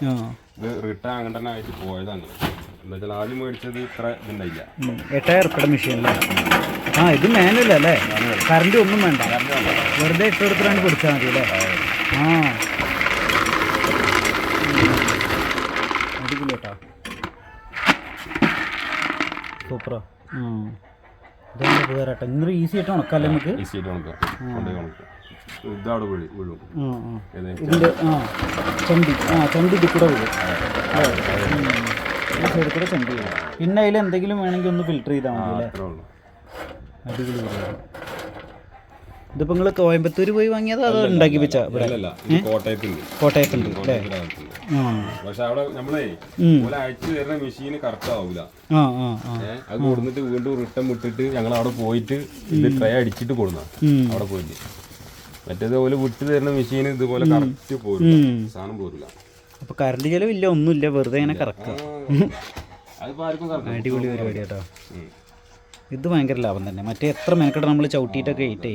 ഇത് റിട്ടേൺ അങ്ങനെ തന്നെ ആയിട്ട് പോയതാണ്. എന്താ വെച്ചാൽ ആദ്യം മേടിച്ചത് ഇത്ര ഇതുണ്ടായില്ല. എട്ടായിരം ഉറുപ്പിയുടെ മെഷീനല്ലേ ആ ഇത് മാനുവൽ അല്ലേ? കറണ്ട് ഒന്നും വേണ്ട. വെറുതെ ഇട്ട് കൊടുത്തിട്ടാണ് പിടിച്ചാൽ മതി അല്ലേ? ആ. അടിപൊളി കേട്ടോ. സൂപ്പറാ ഈസി ആയിട്ട് ഉണക്കാല്ലേ നമുക്ക്? ഈസി ആയിട്ട് ഉണക്കാം. ഇതാണ് വീഴും. ഇതിന്റെ ആ. ചണ്ടി ആ ചണ്ടി ഇതിൽ കൂടെ വരും ഈ സൈഡിൽ കൂടെ ചണ്ടി പിന്നെ അതിൽ എന്തെങ്കിലും വേണമെങ്കിൽ ഒന്ന് ഫിൽറ്റർ ചെയ്താൽ മതി അല്ലേ? അടിപൊളി ഇതിപ്പോൾ നിങ്ങൾ കോയമ്പത്തൂർ പോയി വാങ്ങിയത് അത് ഉണ്ടാക്കി വെച്ചാ? കോട്ടയത്തുണ്ട്. കോട്ടയത്തുണ്ട് അല്ലേ? പക്ഷെ അവിടെ നമ്മളേ മെഷീൻ കറക്റ്റ് ആവൂല. അത് കൊടുത്തിട്ട് വീണ്ടും റിട്ടേൺ വിട്ടിട്ട് ഞങ്ങൾ അവിടെ പോയിട്ട് ഇത് ട്രൈ അടിച്ചിട്ട് കൊടുന്ന അവിടെ പോയിട്ട്. മറ്റേത് പോലെ വിട്ട് തരുന്ന മെഷീൻ ഇതുപോലെ കറക്റ്റ് പോരും. സാധനം പോരില്ല അപ്പൊ കറണ്ട് ചെലവില്ല ഒന്നുമില്ല. വെറുതെ ഇങ്ങനെ കറക്കാം. അടിപൊളി പരിപാടി കേട്ടോ. ഇത് ഭയങ്കര ലാഭം തന്നെ. മറ്റേ എത്ര മെനക്കെട്ട് നമ്മൾ ചവിട്ടിയിട്ടൊക്കെ ഇട്ടേ